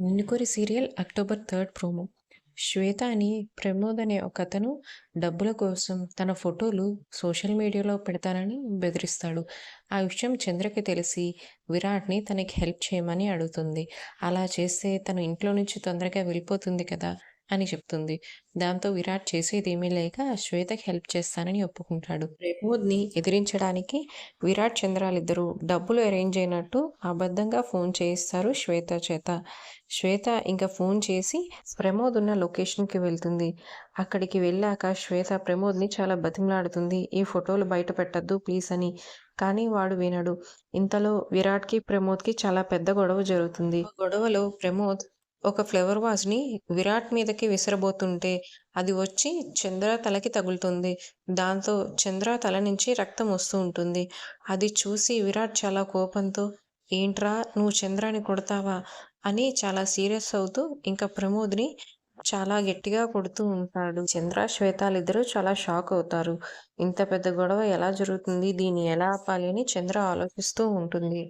Ninnu Kori serial October third promo. Shweta అని ప్రమోద్ అనే ఒకతను డబ్బుల కోసం తన ఫోటోలు సోషల్ మీడియాలో పెడతానని బెదిరిస్తాడు. ఆ విషయం చంద్రకి తెలిసి విరాట్ని తనకి హెల్ప్ చేయమని అడుగుతుంది. అలా చేస్తే తను ఇంట్లో నుంచి తొందరగా వెళ్ళిపోతుంది కదా. అని చెప్తుంది. దాంతో విరాట్ చేసేదేమీ లేక శ్వేతకి హెల్ప్ చేస్తానని ఒప్పుకుంటాడు. ప్రమోద్ని ఎదిరించడానికి విరాట్ చంద్రాలిద్దరూ డబ్బులు అరేంజ్ అయినట్టు అబద్ధంగా ఫోన్ చేయిస్తారు శ్వేత చేత. శ్వేత ఇంకా ఫోన్ చేసి ప్రమోద్ ఉన్న లొకేషన్కి వెళ్తుంది. అక్కడికి వెళ్ళాక శ్వేత ప్రమోద్ని చాలా బతిమలాడుతుంది. ఈ ఫోటోలు బయట పెట్టద్దు ప్లీజ్ అని. కానీ వాడు వినడు. ఇంతలో విరాట్కి ప్రమోద్కి చాలా పెద్ద గొడవ జరుగుతుంది. గొడవలో ప్రమోద్ ఒక ఫ్లవర్ వాజ్ని విరాట్ మీదకి విసిరబోతుంటే అది వచ్చి చంద్ర తలకి తగులుతుంది. దాంతో చంద్ర తల నుంచి రక్తం వస్తూ ఉంటుంది. అది చూసి విరాట్ చాలా కోపంతో ఏంట్రా నువ్వు చంద్రాని కొడతావా? అని చాలా సీరియస్ అవుతూ ఇంకా ప్రమోద్ని చాలా గట్టిగా కొడుతూ ఉంటాడు. చంద్ర శ్వేతాలిద్దరూ చాలా షాక్ అవుతారు. ఇంత పెద్ద గొడవ ఎలా జరుగుతుంది? దీన్ని ఎలా ఆపాలి? అని చంద్ర ఆలోచిస్తూ ఉంటుంది.